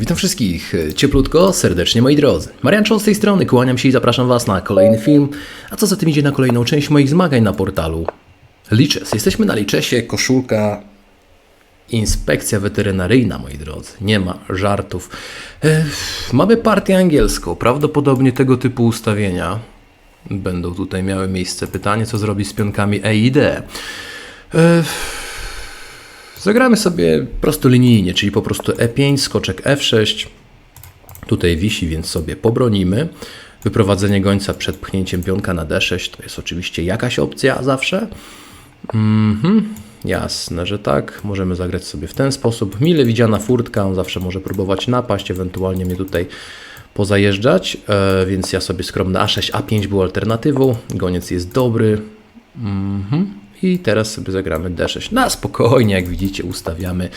Witam wszystkich cieplutko, serdecznie moi drodzy. Marian Czoł z tej strony, kłaniam się i zapraszam Was na kolejny film, a co za tym idzie na kolejną część moich zmagań na portalu Liczes. Jesteśmy na Liczesie, koszulka Inspekcja weterynaryjna, moi drodzy. Nie ma żartów. Ech, mamy partię angielską. Prawdopodobnie tego typu ustawienia będą tutaj miały miejsce. Pytanie, co zrobić z pionkami E i D. Ech, Zagramy sobie prostolinijnie, czyli po prostu E5, skoczek F6. Tutaj wisi, więc sobie pobronimy. Wyprowadzenie gońca przed pchnięciem pionka na D6 to jest oczywiście jakaś opcja zawsze. Mhm, jasne, że tak. Możemy zagrać sobie w ten sposób. Mile widziana furtka, on zawsze może próbować napaść, ewentualnie mnie tutaj pozajeżdżać, e, więc ja sobie skromny A6, A5 był alternatywą. Goniec jest dobry. Mhm. I teraz sobie zagramy D6. Na spokojnie, jak widzicie, ustawiamy,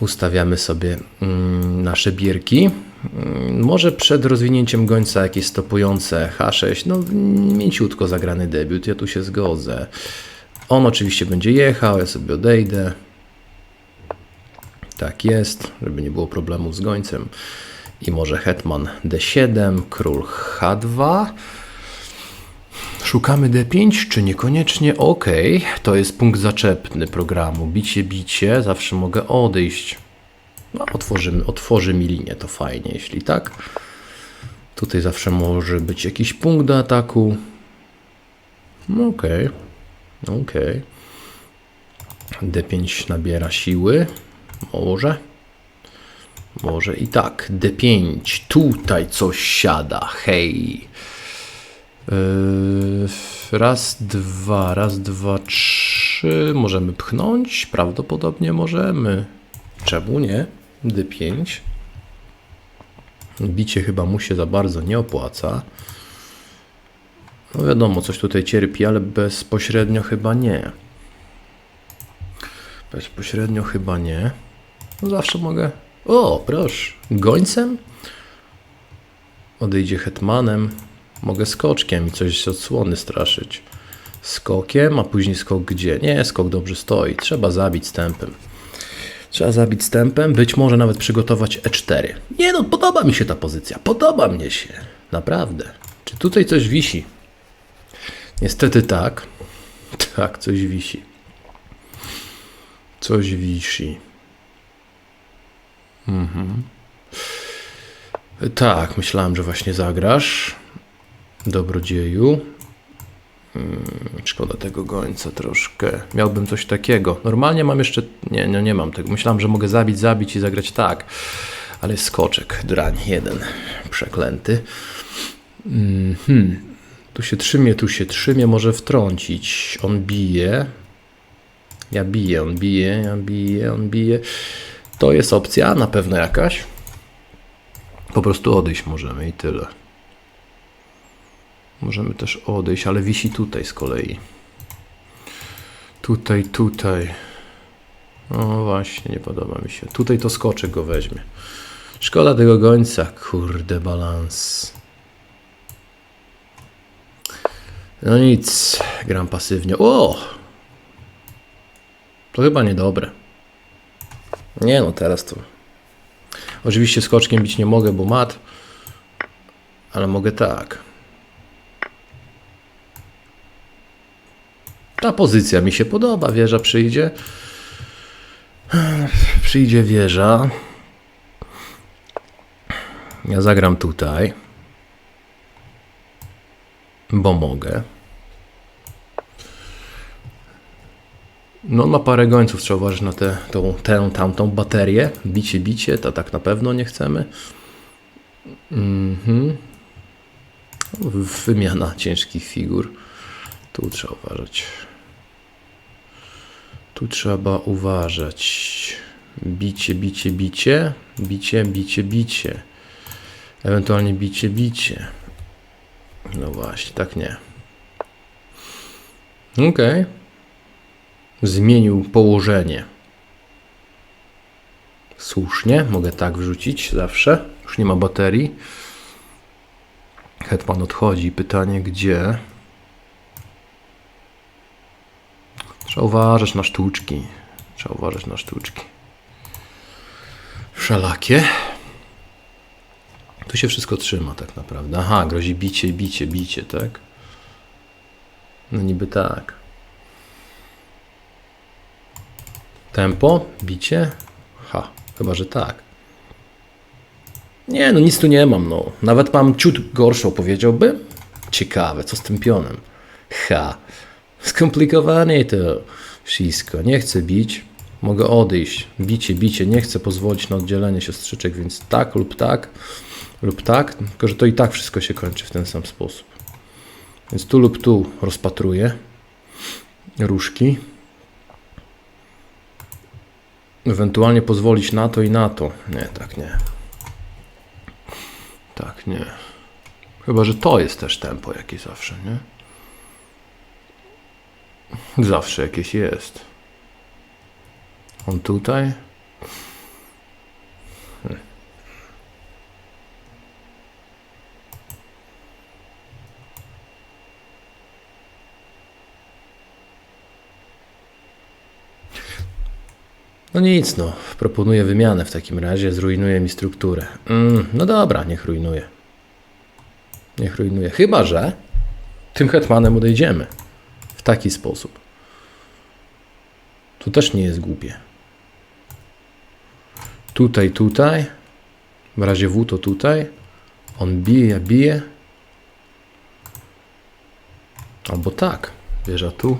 ustawiamy sobie mm, nasze bierki. Mm, może przed rozwinięciem gońca jakieś stopujące H6, no mięciutko zagrany debiut, ja tu się zgodzę. On oczywiście będzie jechał, ja sobie odejdę. Tak jest, żeby nie było problemu z gońcem. I może hetman D7, król H2. Szukamy D5, czy niekoniecznie? Ok, to jest punkt zaczepny programu. Bicie, bicie, zawsze mogę odejść. No, otworzymy, otworzy mi linię, to fajnie, jeśli tak. Tutaj zawsze może być jakiś punkt do ataku. No okej, okej. D5 nabiera siły. Może. Może i tak. D5. Tutaj coś siada. Hej. Yy, raz, dwa, raz, dwa, trzy. Możemy pchnąć? Prawdopodobnie możemy. Czemu nie? D5. Bicie chyba mu się za bardzo nie opłaca. No wiadomo, coś tutaj cierpi, ale bezpośrednio chyba nie. Bezpośrednio chyba nie. No zawsze mogę. O, proszę. Gońcem? Odejdzie hetmanem. Mogę skoczkiem i coś z odsłony straszyć. Skokiem, a później skok gdzie? Nie, skok dobrze stoi. Trzeba zabić stępem. Trzeba zabić stępem, być może nawet przygotować E4. Nie no, podoba mi się ta pozycja. Podoba mnie się. Naprawdę. Czy tutaj coś wisi? Niestety tak. Tak, coś wisi. Coś wisi. Mhm. Tak, myślałem, że właśnie zagrasz. Dobrodzieju. Hmm, szkoda tego gońca troszkę. Miałbym coś takiego. Normalnie mam jeszcze. Nie, no nie mam tego. Myślałem, że mogę zabić, zabić i zagrać tak. Ale skoczek, drań jeden. Przeklęty. Mhm. Tu się trzymie, tu się trzymie, może wtrącić. On bije. Ja biję, on bije, ja biję, on bije. To jest opcja, na pewno jakaś. Po prostu odejść możemy i tyle. Możemy też odejść, ale wisi tutaj z kolei. Tutaj, tutaj. O właśnie, nie podoba mi się. Tutaj to skoczek go weźmie. Szkoda tego gońca. Kurde, balans. No nic, gram pasywnie. O! To chyba niedobre. Nie no, teraz to. Oczywiście skoczkiem bić nie mogę, bo mat. Ale mogę tak. Ta pozycja mi się podoba. Wieża przyjdzie. Przyjdzie wieża. Ja zagram tutaj. Bo mogę. No, ma parę gońców, trzeba uważać na tę, tą, tę, tamtą baterię. Bicie, bicie, to tak na pewno nie chcemy. Mhm. Wymiana ciężkich figur. Tu trzeba uważać. Tu trzeba uważać. Bicie, bicie, bicie. Bicie, bicie, bicie. Ewentualnie bicie, bicie. No właśnie, tak nie. Okay. Zmienił położenie. Słusznie, mogę tak wrzucić zawsze. Już nie ma baterii. Hetman odchodzi. Pytanie gdzie? Trzeba uważać na sztuczki. Trzeba uważać na sztuczki. Wszelakie. Tu się wszystko trzyma tak naprawdę. Aha, grozi bicie, bicie, bicie, tak? No niby tak. Tempo? Bicie? Ha, chyba, że tak. Nie, no nic tu nie mam, no. Nawet mam ciut gorszą, powiedziałbym. Ciekawe, co z tym pionem? Ha, skomplikowane to wszystko. Nie chcę bić, mogę odejść. Bicie, bicie, nie chcę pozwolić na oddzielenie siostrzyczek, więc tak lub tak, lub tak, tylko że to i tak wszystko się kończy w ten sam sposób. Więc tu lub tu rozpatruję różki. Ewentualnie pozwolić na to i na to. Nie, tak nie. Tak nie. Chyba, że to jest też tempo jakieś zawsze, nie? Zawsze jakieś jest. On tutaj. No nic, no. Proponuję wymianę w takim razie. Zrujnuje mi strukturę. Mm, no dobra, niech rujnuje. Niech rujnuje. Chyba, że tym hetmanem odejdziemy. W taki sposób. Tu też nie jest głupie. Tutaj, tutaj. W razie W to tutaj. On bije, ja biję. Albo tak. Wieża tu.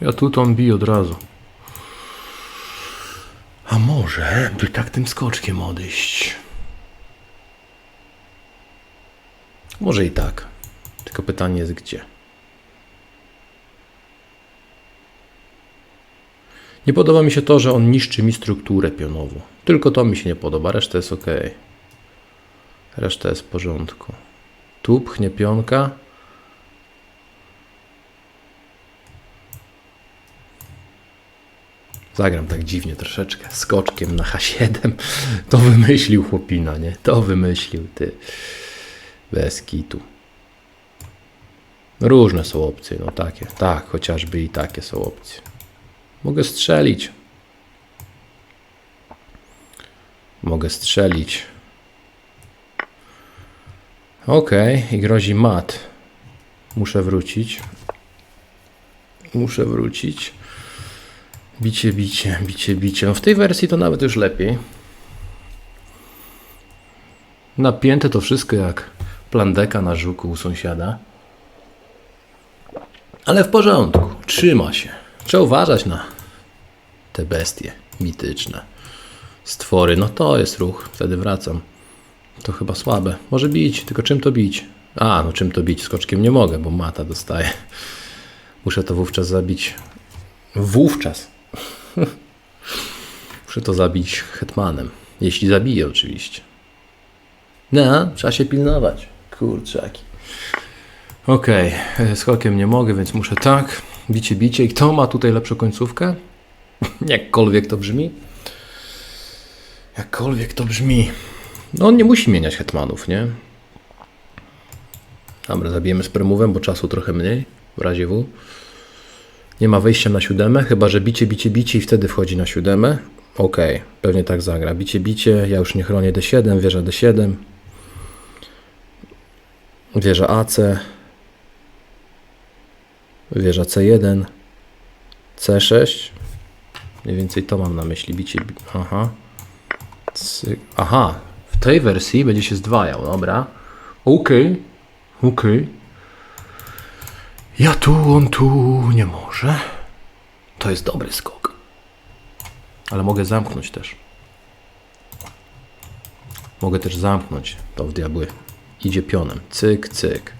Ja tu to on bije od razu. A może by tak tym skoczkiem odejść? Może i tak. Tylko pytanie jest gdzie. Nie podoba mi się to, że on niszczy mi strukturę pionową. Tylko to mi się nie podoba, reszta jest ok. Reszta jest w porządku. Tu pchnie pionka. Zagram tak dziwnie troszeczkę, skoczkiem na H7. To wymyślił chłopina, nie? To wymyślił ty. Bez kitu. Różne są opcje, no takie. Tak, chociażby i takie są opcje. Mogę strzelić. Mogę strzelić. Okej, i grozi mat. Muszę wrócić. Muszę wrócić. Bicie, bicie, bicie, bicie. No w tej wersji to nawet już lepiej. Napięte to wszystko jak plandeka na żuku u sąsiada. Ale w porządku, trzyma się. Trzeba uważać na te bestie mityczne. Stwory, no to jest ruch, wtedy wracam. To chyba słabe. Może bić, tylko czym to bić? A, no czym to bić? Skoczkiem nie mogę, bo mata dostaję. Muszę to wówczas zabić. Wówczas. Muszę to zabić hetmanem. Jeśli zabiję, oczywiście. No, trzeba się pilnować. Kurczaki. Okej, okay. skokiem nie mogę, więc muszę tak. Bicie, bicie. I kto ma tutaj lepszą końcówkę? Jakkolwiek to brzmi. Jakkolwiek to brzmi. No on nie musi mieniać hetmanów, nie? Dobra, zabijemy z premówem, bo czasu trochę mniej. W razie W. Nie ma wejścia na siódemę, chyba że bicie, bicie, bicie i wtedy wchodzi na siódemę. Ok, pewnie tak zagra. Bicie, bicie, ja już nie chronię D7, wieża D7. Wieża AC. Wieża C1. C6. Mniej więcej to mam na myśli. Bicie, bi aha. Aha, w tej wersji będzie się zdwajał, dobra. Ok, ok. Ja tu, on tu nie może. To jest dobry skok. Ale mogę zamknąć też. Mogę też zamknąć to w diabły. Idzie pionem. Cyk, cyk.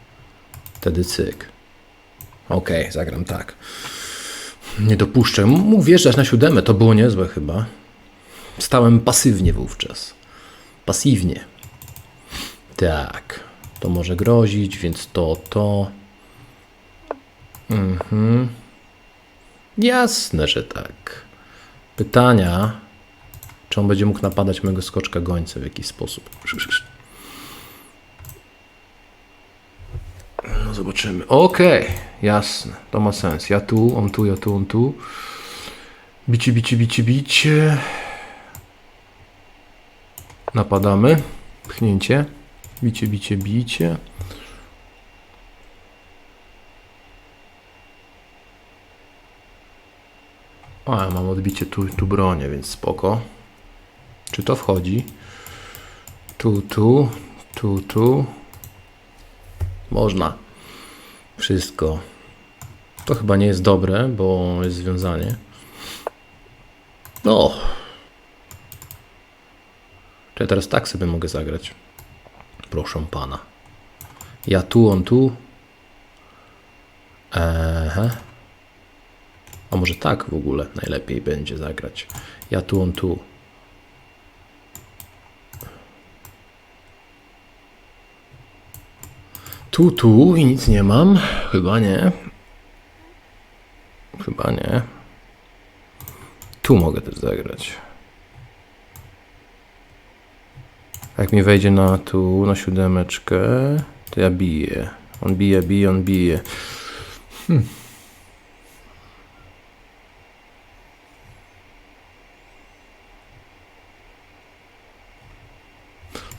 Wtedy cyk. Ok, zagram tak. Nie dopuszczę. Mógł wjeżdżać na siódemę, to było niezłe chyba. Stałem pasywnie wówczas. Pasywnie. Tak. To może grozić, więc to, to. Mhm. Jasne, że tak. Pytania, czy on będzie mógł napadać mojego skoczka gońca w jakiś sposób. No zobaczymy. Okej, jasne, to ma sens. Ja tu, on tu, ja tu, on tu. Bicie, bicie, bicie, bicie. Napadamy. Pchnięcie. Bicie, bicie, bicie. O, ja mam odbicie tu, tu bronię, więc spoko. Czy to wchodzi? Tu, tu, tu, tu. Można. Wszystko. To chyba nie jest dobre, bo jest związanie. No. Czy ja teraz tak sobie mogę zagrać? Proszę pana. Ja tu, on tu. Aha. A może tak w ogóle najlepiej będzie zagrać. Ja tu, on tu. Tu, tu i nic nie mam. Chyba nie. Chyba nie. Tu mogę też zagrać. Jak mi wejdzie na tu, na siódemeczkę, to ja biję. On bije, bije, on bije. Hmm.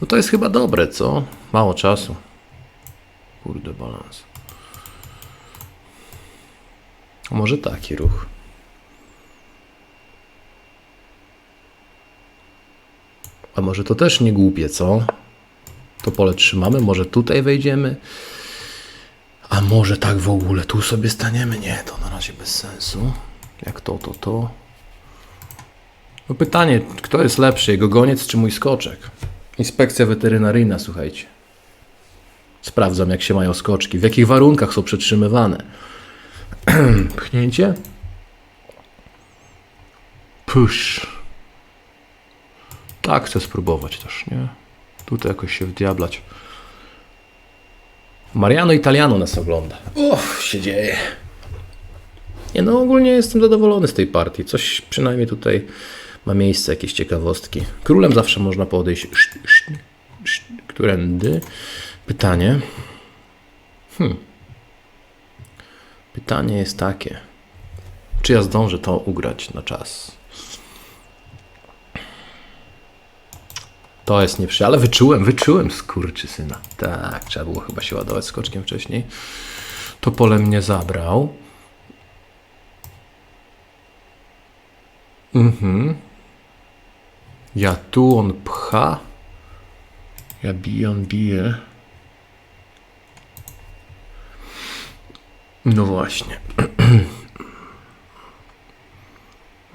No to jest chyba dobre, co? Mało czasu. Kurde, balans. Może taki ruch? A może to też nie głupie, co? To pole trzymamy, może tutaj wejdziemy? A może tak w ogóle tu sobie staniemy? Nie, to na razie bez sensu. Jak to, to, to. No pytanie, kto jest lepszy, jego goniec czy mój skoczek? Inspekcja weterynaryjna, słuchajcie. Sprawdzam, jak się mają skoczki, w jakich warunkach są przetrzymywane. Pchnięcie. Push. Tak, chcę spróbować też, nie? Tutaj jakoś się wdiablać. Mariano Italiano nas ogląda. Uff, się dzieje. Nie, no ogólnie jestem zadowolony z tej partii. Coś przynajmniej tutaj ma miejsce, jakieś ciekawostki. Królem zawsze można podejść. Którędy? Pytanie. Hmm. Pytanie jest takie. Czy ja zdążę to ugrać na czas? To jest nieprzyjemne, ale wyczułem, wyczułem skurczysyna. Tak, trzeba było chyba się ładować skoczkiem wcześniej. To pole mnie zabrał. Mhm. Ja tu, on pcha. Ja biję, on bije. No właśnie.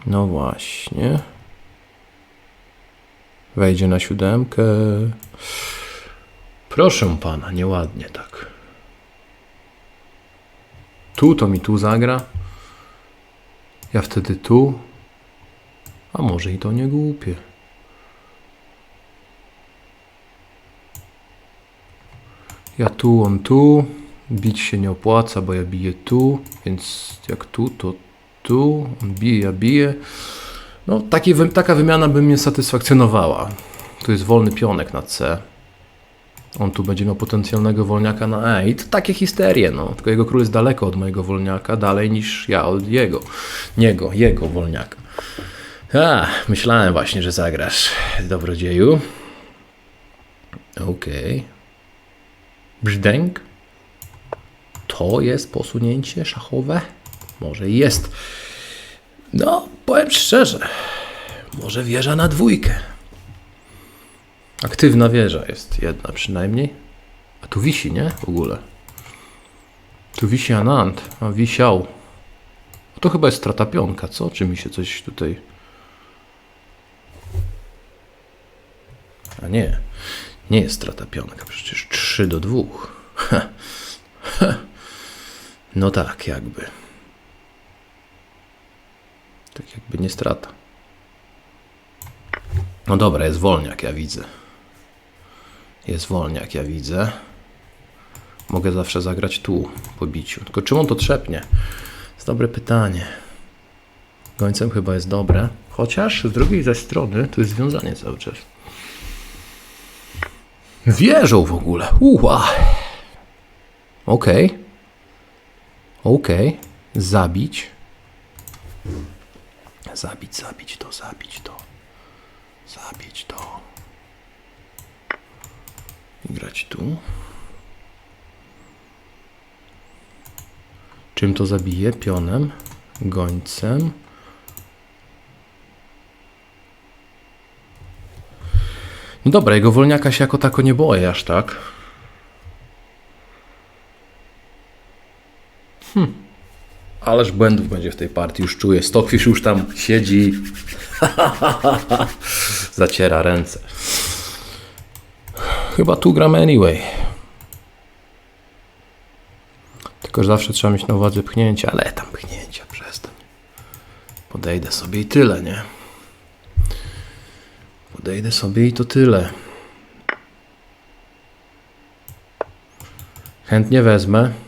No właśnie. Wejdzie na siódemkę. Proszę pana, nieładnie tak. Tu to mi tu zagra. Ja wtedy tu. A może i to nie głupie. Ja tu, on tu. Bić się nie opłaca, bo ja biję tu, więc jak tu, to tu. On bije, ja biję. No, taki, taka wymiana by mnie satysfakcjonowała. Tu jest wolny pionek na C. On tu będzie miał potencjalnego wolniaka na E. I to takie histerie, no. Tylko jego król jest daleko od mojego wolniaka, dalej niż ja od jego. Niego, jego wolniaka. A, myślałem właśnie, że zagrasz, dobrodzieju. Okej. Brzdęk. To jest posunięcie szachowe? Może jest. No, powiem szczerze. Może wieża na dwójkę. Aktywna wieża jest jedna przynajmniej. A tu wisi, nie? W ogóle. Tu wisi Anand, a wisiał. To chyba jest strata pionka, co? Czy mi się coś tutaj... A nie. Nie jest strata pionka, przecież 3 do 2. No tak, jakby. Tak jakby nie strata. No dobra, jest wolniak, ja widzę. Jest wolniak, ja widzę. Mogę zawsze zagrać tu, po biciu. Tylko czym on to trzepnie? Jest dobre pytanie. Gońcem chyba jest dobre. Chociaż z drugiej zaś strony to jest związanie cały czas. Wieżą w ogóle. Uła. Okej. Okej. Zabić. Zabić, zabić to, zabić to. Zabić to. Grać tu. Czym to zabije? Pionem, gońcem. No dobra, jego wolniaka się jako tako nie boję aż tak. Hmm. Ależ błędów będzie w tej partii, już czuję. Stockfish już tam siedzi. Zaciera ręce. Chyba tu gramy anyway. Tylko, że zawsze trzeba mieć na uwadze pchnięcia, ale tam pchnięcia, przestań. Podejdę sobie i tyle, nie? Podejdę sobie i to tyle. Chętnie wezmę.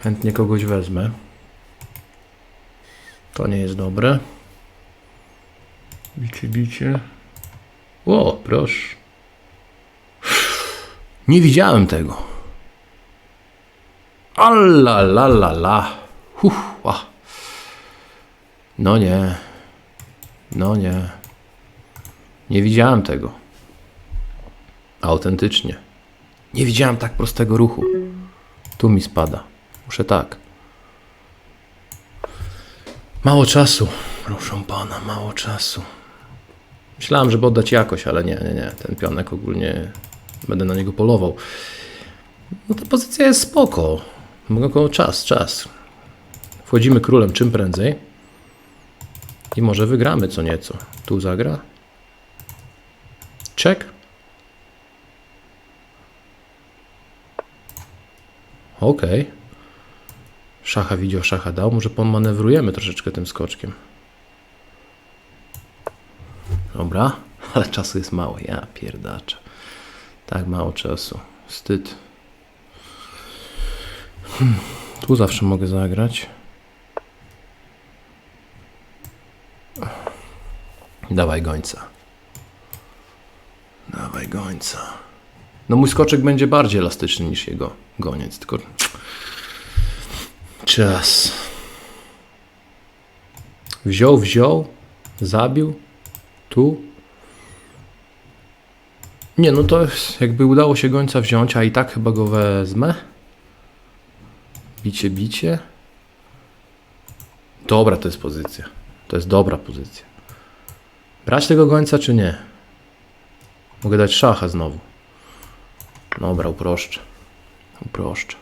Chętnie kogoś wezmę. To nie jest dobre. Bicie, bicie. O, proszę. Nie widziałem tego. Alla la la la. No nie. No nie. Nie widziałem tego. Autentycznie. Nie widziałem tak prostego ruchu. Tu mi spada. Muszę tak. Mało czasu. Proszę pana, mało czasu. Myślałem, żeby oddać jakoś, ale nie, nie, nie. Ten pionek ogólnie będę na niego polował. No ta pozycja jest spoko. Mogę czas, czas. Wchodzimy królem czym prędzej. I może wygramy co nieco. Tu zagra. Czek. Okej. Szacha widział, szacha dał. Może pomanewrujemy troszeczkę tym skoczkiem. Dobra, ale czasu jest mało. Ja pierdaczę. Tak mało czasu. Wstyd. Hmm, tu zawsze mogę zagrać. Dawaj gońca. Dawaj gońca. No mój skoczek będzie bardziej elastyczny niż jego goniec, tylko... Czas. Wziął, wziął, zabił, tu. Nie, no to jakby udało się gońca wziąć, a i tak chyba go wezmę. Bicie, bicie. Dobra to jest pozycja. To jest dobra pozycja. Brać tego gońca czy nie? Mogę dać szacha znowu. Dobra, uproszczę. Uproszczę.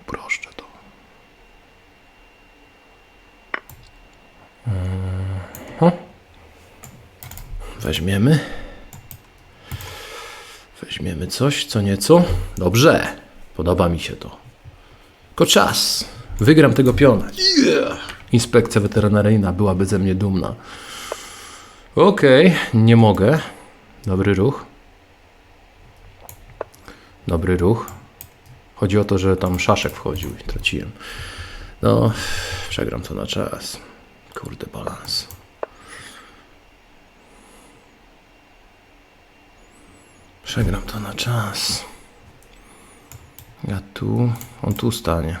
Uproszczę to. Aha. Weźmiemy. Weźmiemy coś, co nieco. Dobrze. Podoba mi się to. Tylko czas. Wygram tego piona. Yeah. Inspekcja weterynaryjna byłaby ze mnie dumna. Okej, nie mogę. Dobry ruch. Dobry ruch. Chodzi o to, że tam szaszek wchodził i traciłem. No, przegram to na czas. Kurde, balans. Przegram to na czas. Ja tu, on tu stanie.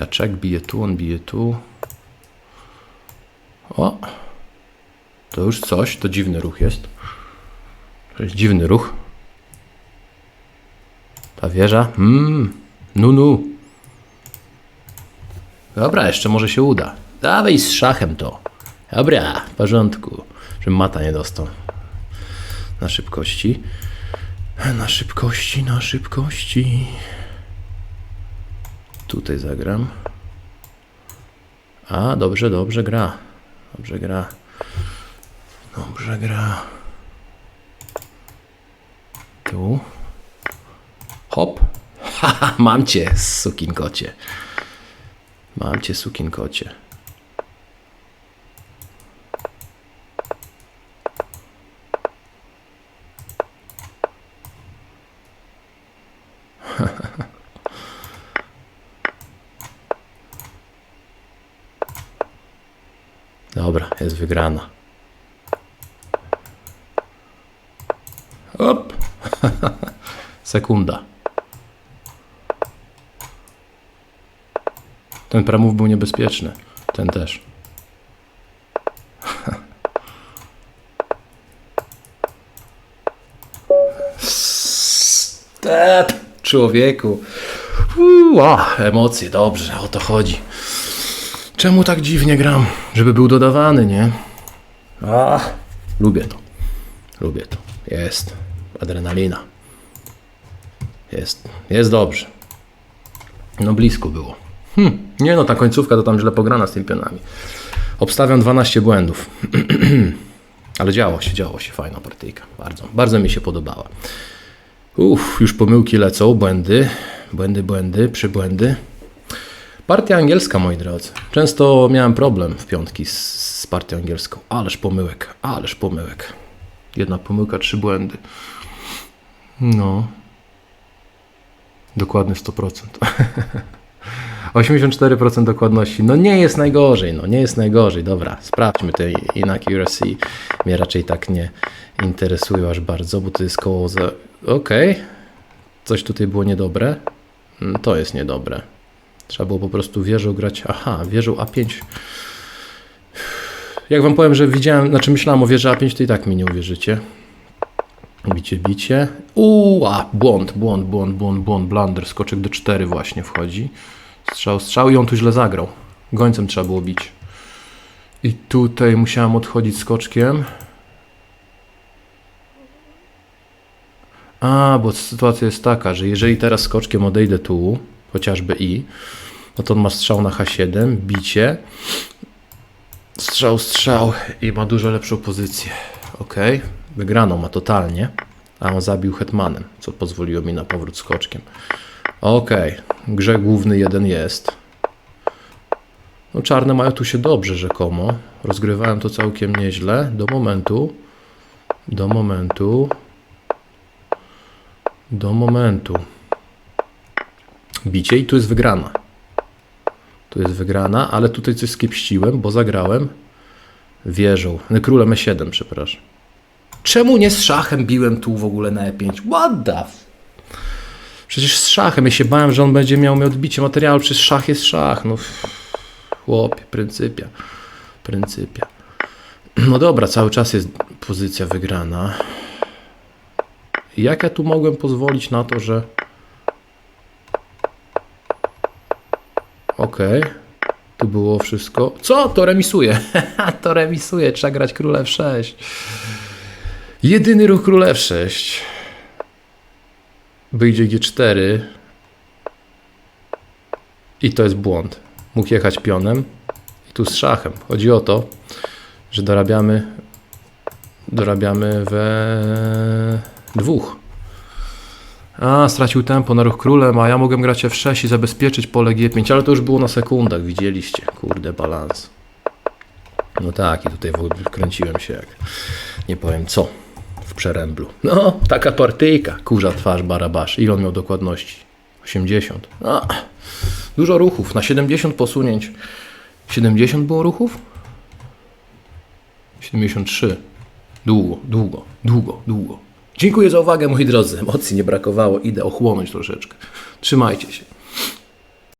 Ja czek bije tu, on bije tu. O! To już coś, to dziwny ruch jest. To jest dziwny ruch. Ta wieża? Mmm, nu nu. Dobra, jeszcze może się uda. Dawaj z szachem to. Dobra, w porządku. Żebym mata nie dostał. Na szybkości. Na szybkości, na szybkości. Tutaj zagram. A, dobrze, dobrze gra. Dobrze gra. Dobrze gra. Tu. Hop. Haha, mam cię, sukinkocie. Mam cię, sukinkocie. Dobra, jest wygrana. Hop. Sekunda. Ten pramów był niebezpieczny. Ten też. Step, człowieku. Ua, emocje, dobrze, o to chodzi. Czemu tak dziwnie gram? Żeby był dodawany, nie? A, lubię to. Lubię to. Jest. Adrenalina. Jest. Jest dobrze. No blisko było. Hm. Nie no, ta końcówka to tam źle pograna z tymi pionami. Obstawiam 12 błędów. Ale działo się, działo się. Fajna partyjka. Bardzo, bardzo mi się podobała. Uff, już pomyłki lecą, błędy, błędy, błędy, przybłędy. Partia angielska, moi drodzy. Często miałem problem w piątki z, z partią angielską. Ależ pomyłek, ależ pomyłek. Jedna pomyłka, trzy błędy. No. Dokładny 100%. 84% dokładności. No nie jest najgorzej, no nie jest najgorzej. Dobra, sprawdźmy te inaccuracy. Mnie raczej tak nie interesują aż bardzo, bo to jest koło za... Okej. Coś tutaj było niedobre. Mm, To jest niedobre. Trzeba było po prostu wieżą grać. Aha, wieżą A5. Jak wam powiem, że widziałem, znaczy myślałem o wieży A5, to i tak mi nie uwierzycie. Bicie, bicie. Uuu, błąd, błąd, błąd, błąd, błąd, blunder. Skoczek do 4 właśnie wchodzi. Strzał, strzał i on tu źle zagrał. Gońcem trzeba było bić. I tutaj musiałem odchodzić skoczkiem. A, bo sytuacja jest taka, że jeżeli teraz skoczkiem odejdę tu, chociażby i, no to on ma strzał na H7, bicie, strzał, strzał i ma dużo lepszą pozycję. Ok, wygraną ma totalnie, a on zabił hetmanem, co pozwoliło mi na powrót skoczkiem. Ok, grzech główny jeden jest. No czarne mają tu się dobrze rzekomo. Rozgrywałem to całkiem nieźle do momentu, do momentu, do momentu. Bicie i tu jest wygrana. Tu jest wygrana, ale tutaj coś skiepściłem, bo zagrałem wieżą. Królem E7, przepraszam. Czemu nie z szachem biłem tu w ogóle na E5? What the f- Przecież z szachem. Ja się bałem, że on będzie miał mi odbicie materiału. Przecież szach jest szach. No chłopie, pryncypia. Pryncypia. No dobra, cały czas jest pozycja wygrana. Jak ja tu mogłem pozwolić na to, że. Okej. Tu było wszystko. Co? To remisuje. to remisuje. Trzeba grać królew 6. Jedyny ruch królew 6. Wyjdzie G4. I to jest błąd. Mógł jechać pionem. I tu z szachem. Chodzi o to, że dorabiamy. Dorabiamy we dwóch. A, stracił tempo na ruch królem, a ja mogłem grać F6 i zabezpieczyć pole G5, ale to już było na sekundach, widzieliście. Kurde, balans. No tak, i tutaj w ogóle kręciłem się jak nie powiem co w przeręblu. No, taka partyjka. Kurza twarz, barabasz. Ile on miał dokładności? 80. A, dużo ruchów. Na 70 posunięć. 70 było ruchów? 73. Długo, długo, długo, długo. Dziękuję za uwagę, moi drodzy. Emocji nie brakowało. Idę ochłonąć troszeczkę. Trzymajcie się.